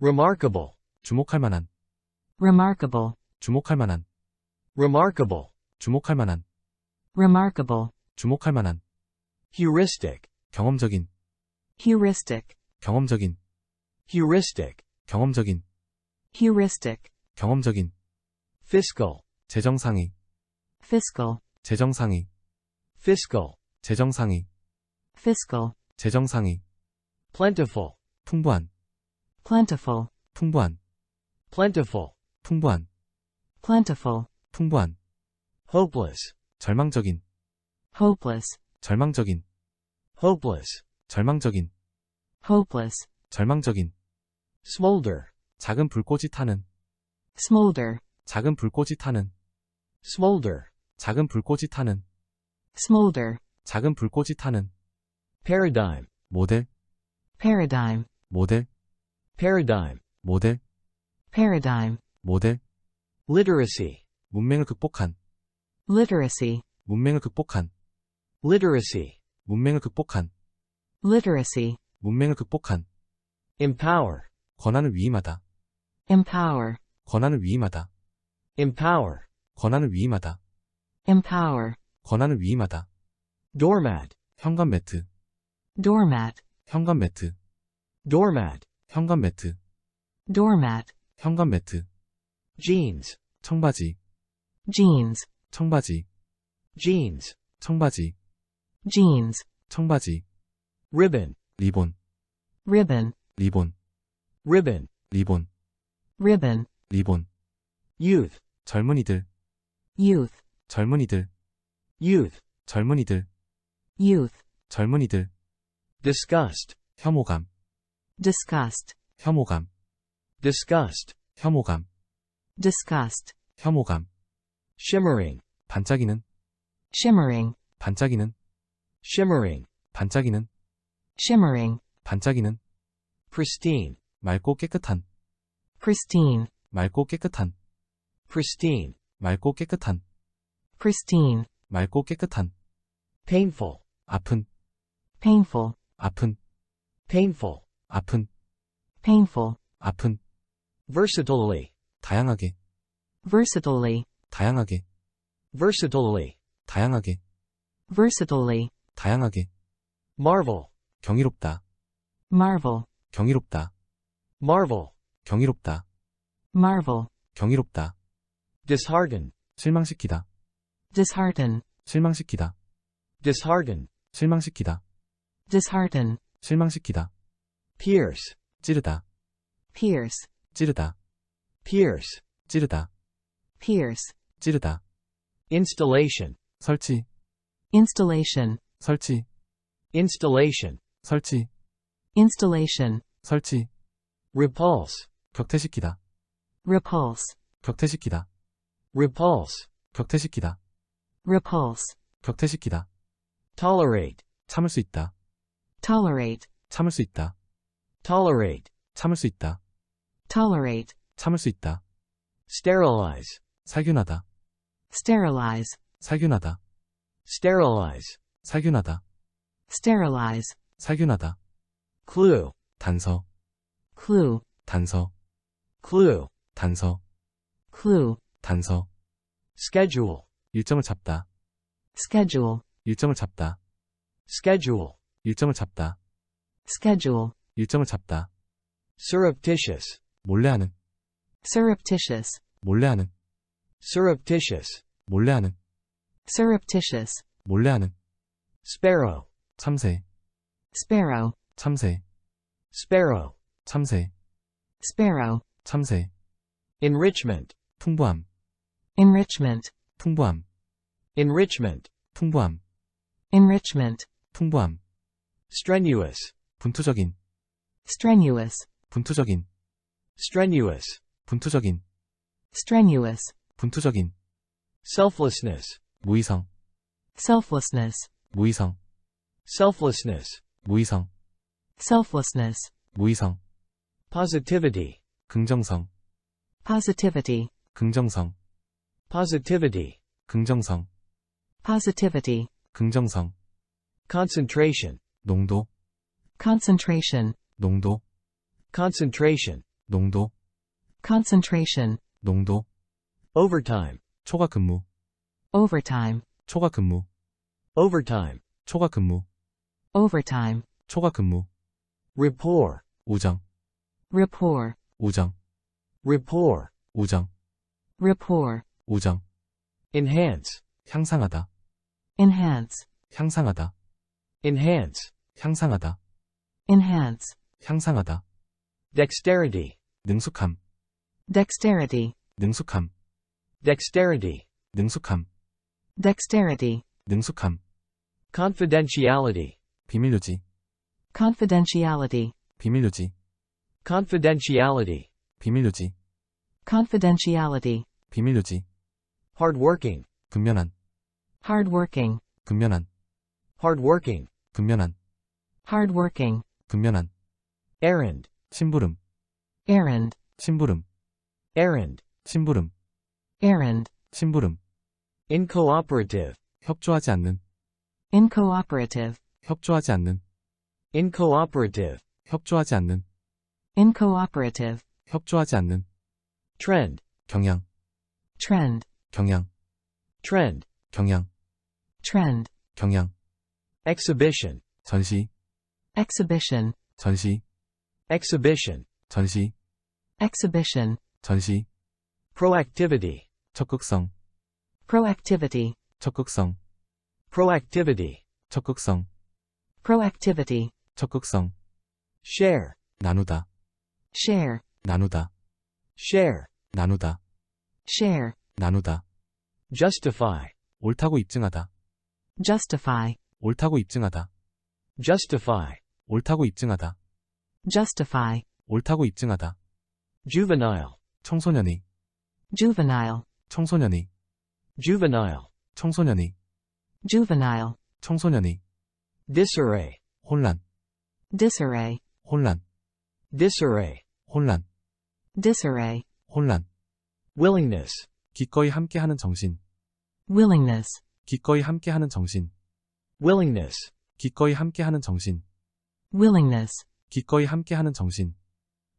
remarkable, 주목할 만한, remarkable, 주목할 만한, remarkable, 주목할 만한, remarkable, 주목할 만한, heuristic, 경험적인, heuristic, 경험적인, heuristic, 경험적인, heuristic, 경험적인, fiscal, 재정상의, fiscal, 재정상의, fiscal, 재정상의, fiscal, 재정상의, plentiful, 풍부한, plentiful, 풍부한, plentiful, 풍부한, plentiful, 풍부한, hopeless, 절망적인, hopeless, 절망적인, hopeless, 절망적인, hopeless, smolder, 절망적인, 작은 불꽃이 타는, smolder, 작은 불꽃이 타는, smolder, 작은 불꽃이 타는, smolder, 작은 불꽃이 타는, paradigm, 모델, paradigm, 모델, paradigm, 모델, paradigm, 모델, literacy, 문맹을 극복한, literacy, 문맹을 극복한, literacy, 문맹을 극복한, literacy, 문맹을 극복한, empower, 권한을 위임하다, empower, 권한을 위임하다, empower, 권한을 위임하다, empower, 권한을 위임하다, doormat, 현관 매트, doormat, 현관 매트, doormat, 현관 매트, doormat, 현관 매트, jeans, 청바지, jeans, 청바지, jeans, 청바지, jeans, 청바지, ribbon, 리본, ribbon, 리본, ribbon, 리본, ribbon, 리본, youth, 젊은이들, youth, 젊은이들, youth, 젊은이들, youth, 젊은이들, disgust, 혐오감, disgust, 혐오감, disgust, 혐오감, disgust, 혐오감, shimmering, 반짝이는, shimmering, 반짝이는, shimmering, 반짝이는, shimmering, 반짝이는, pristine, 맑고 깨끗한, pristine, 맑고 깨끗한, pristine, 맑고 깨끗한, pristine, 맑고 깨끗한, painful, 아픈, painful, 아픈, painful, 아픈, painful, 아픈, versatilely, 다양하게, versatilely, 다양하게, versatilely, 다양하게, versatilely, 다양하게, marvel, 경이롭다, marvel, 경이롭다, marvel, 경이롭다, marvel, 경이롭다, dishearten, 실망시키다, dishearten, 실망시키다, dishearten, 실망시키다, dishearten, 실망시키다, pierce, 찌르다, pierce, 찌르다, pierce, 찌르다, pierce, 찌르다, installation, 설치, installation, 설치, installation, 설치, installation, 설치, repulse, 격퇴시키다, repulse, 격퇴시키다, repulse, 격퇴시키다, repulse, 격퇴시키다, tolerate, 참을 수 있다, tolerate, 참을 수 있다, tolerate, 참을 수 있다, tolerate, 참을 수 있다, sterilize, 살균하다, sterilize, 살균하다, sterilize, 살균하다, sterilize, 살균하다, clue, 단서, clue, 단서, clue, 단서, clue, 단서, schedule, 일정을 잡다, schedule, 일정을 잡다, schedule, 일정을 잡다, schedule, 일정을 잡다, surreptitious, 몰래 하는, surreptitious, 몰래 하는, surreptitious, 몰래 하는, surreptitious, 몰래 하는, sparrow, 참새, sparrow, 참새, sparrow, 참새, sparrow, 참새, enrichment, 풍부함, enrichment, 풍부함, enrichment, 풍부함, enrichment, 풍부함, strenuous, 분투적인, strenuous, 분투적인, strenuous, 분투적인, strenuous, 분투적인, selflessness, 무이성, selflessness, 무이성, selflessness, 무이성, selflessness, 무이성, positivity, 긍정성, positivity, 긍정성, positivity, 긍정성, positivity, 긍정성, concentration, 농도, concentration, 농도, concentration, 농도, concentration, 농도, overtime, 초과 근무, overtime, 초과 근무, overtime, 초과 근무, overtime, 초과 근무, rapport, 우정, rapport, 우정, rapport, 우정, rapport, 우정, enhance, 향상하다, enhance, 향상하다, enhance, 향상하다, enhance, 향상하다, dexterity, 능숙함, dexterity, 능숙함, dexterity, 능숙함, dexterity, 능숙함, confidentiality, 비밀유지, confidentiality, 비밀유지, confidentiality, 비밀유지, confidentiality, 비밀유지, hardworking, 근면한, hardworking, 근면한, hardworking, 근면한, hardworking, 근면한, errand, 심부름, errand, 심부름, errand, 심부름, errand, 심부름, incooperative, 협조하지 않는, incooperative, 협조하지 않는, incooperative, 협조하지 않는, incooperative, 협조하지 않는, trend, 경향, trend, 경향, trend, 경향, trend, 경향, exhibition, 전시, exhibition, 전시, exhibition, 전시, exhibition, 전시, proactivity, 적극성, proactivity, 적극성, proactivity, 적극성, proactivity, 적극성, share, 나누다, share, 나누다, share, 나누다, share, 나누다, justify, 옳다고 입증하다, justify, 옳다고 입증하다, justify, 옳다고 입증하다, justify, 옳다고 입증하다, juvenile, 청소년이, juvenile, 청소년이, juvenile, 청소년이, juvenile, 청소년이, disarray, 혼란, disarray, 혼란, disarray, 혼란, disarray, 혼란, willingness, 기꺼이 함께하는 정신, willingness, 기꺼이 함께하는 정신, willingness, 기꺼이 함께하는 정신, willingness, 기꺼이 함께하는 정신,